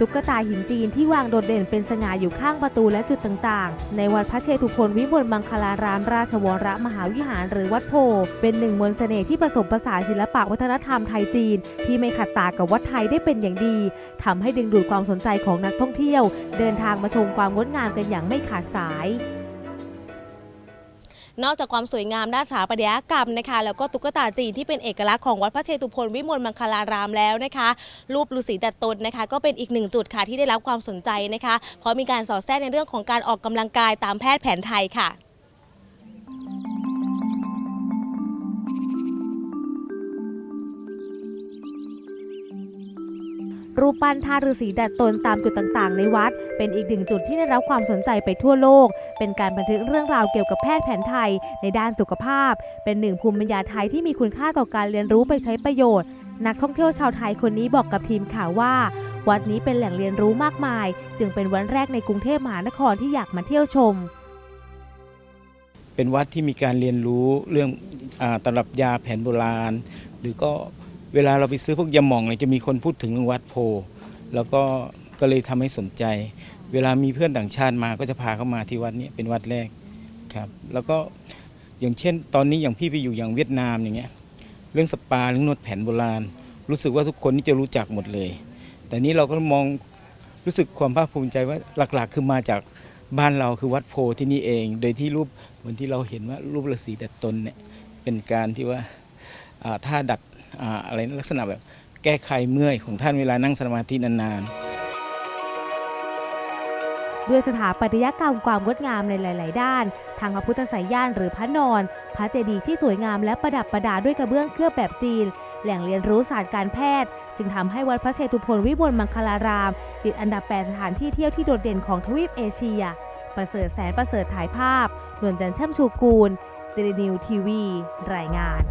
ตุ๊กตาหินจีนที่วางโดดเด่นเป็นสง่าอยู่ข้างประตูและจุดต่างๆ ในวัดพระเชตุพนวิมลมังคลารามราชวรมหาวิหารหรือวัดโพ เป็นหนึ่งมนต์เสน่ห์ที่ผสมผสานศิลปะวัฒนธรรมไทยจีน ที่ไม่ขัดตากับวัดไทยได้เป็นอย่างดีทำให้ดึงดูดความสนใจของนักท่องเที่ยว เดินทางมาชมความงดงามกันอย่างไม่ขาดสาย นอกจากความสวยงามด้านสถาปัตยกรรมนะคะ แล้วก็ตุ๊กตาจีนที่เป็นเอกลักษณ์ของวัดพระเชตุพนวิมลมังคลารามแล้วนะคะ รูปฤาษีดัดตนนะคะ ก็เป็นอีกหนึ่งจุดค่ะที่ได้รับความสนใจนะคะ เพราะมีการสอดแทรกในเรื่องของการออกกำลังกายตามแพทย์แผนไทยค่ะรูปปั้นท่าฤาษีดัดตนตามจุดต่างๆ ในวัด เป็นอีกหนึ่งจุดที่ได้รับความสนใจไปทั่วโลก เป็นการบันทึกเรื่องราวเกี่ยวกับแพทย์แผนไทย ในด้านสุขภาพ เป็นหนึ่งภูมิปัญญาไทยที่มีคุณค่าต่อการเรียนรู้ไปใช้ประโยชน์ นักท่องเที่ยวชาวไทยคนนี้บอกกับทีมข่าวว่า วัดนี้เป็นแหล่งเรียนรู้มากมาย จึงเป็นวันแรกในกรุงเทพมหานครที่อยากมาเที่ยวชม เป็นวัดที่มีการเรียนรู้เรื่องอตำรับยาแผนโบราณ หรือก็เวลาเราไปซื้อพวกยาหม่องเนี่ยจะมีคนพูดถึงเรื่องวัดโพ แล้วก็ก็เลยทำให้สนใจ เวลามีเพื่อนต่างชาติมาก็จะพาเข้ามาที่วัดนี้เป็นวัดแรกครับแล้วก็อย่างเช่น ตอนนี้อย่างพี่ไปอยู่อย่างเวียดนามอย่างเงี้ยเรื่องสปาเรื่องนวดแผนโบราณ รู้สึกว่าทุกคนนี่จะรู้จักหมดเลย แต่นี้เราก็มองรู้สึกความภาคภูมิใจว่าหลักๆ คือมาจากบ้านเราคือวัดโพธิ์ที่นี่เอง โดยที่รูปเหมือนที่เราเห็นว่ารูปฤาษีดัดตนเนี่ยเป็นการที่ว่าอ่าท่าดัดอะไรลักษณะแบบแก้คลายเมื่อยของท่านเวลานั่งสมาธินานๆ ด้วยสถาปัตยกรรมความงดงามในหลาย ๆ ด้าน ทางพระพุทธไสยญาณหรือพระนอน พระเจดีย์ที่สวยงามและประดับประดาด้วยกระเบื้องเคลือบแบบจีน แหล่งเรียนรู้ศาสตร์การแพทย์ จึงทำให้วัดพระเชตุพนวิมลมังคลาราม ติดอันดับ 8 สถานที่เที่ยวที่โดดเด่นของทวีปเอเชีย ประเสริฐแสนประเสริฐถ่ายภาพนวลจันทร์ช่ำชูกูลเดลินิวทีวี รายงาน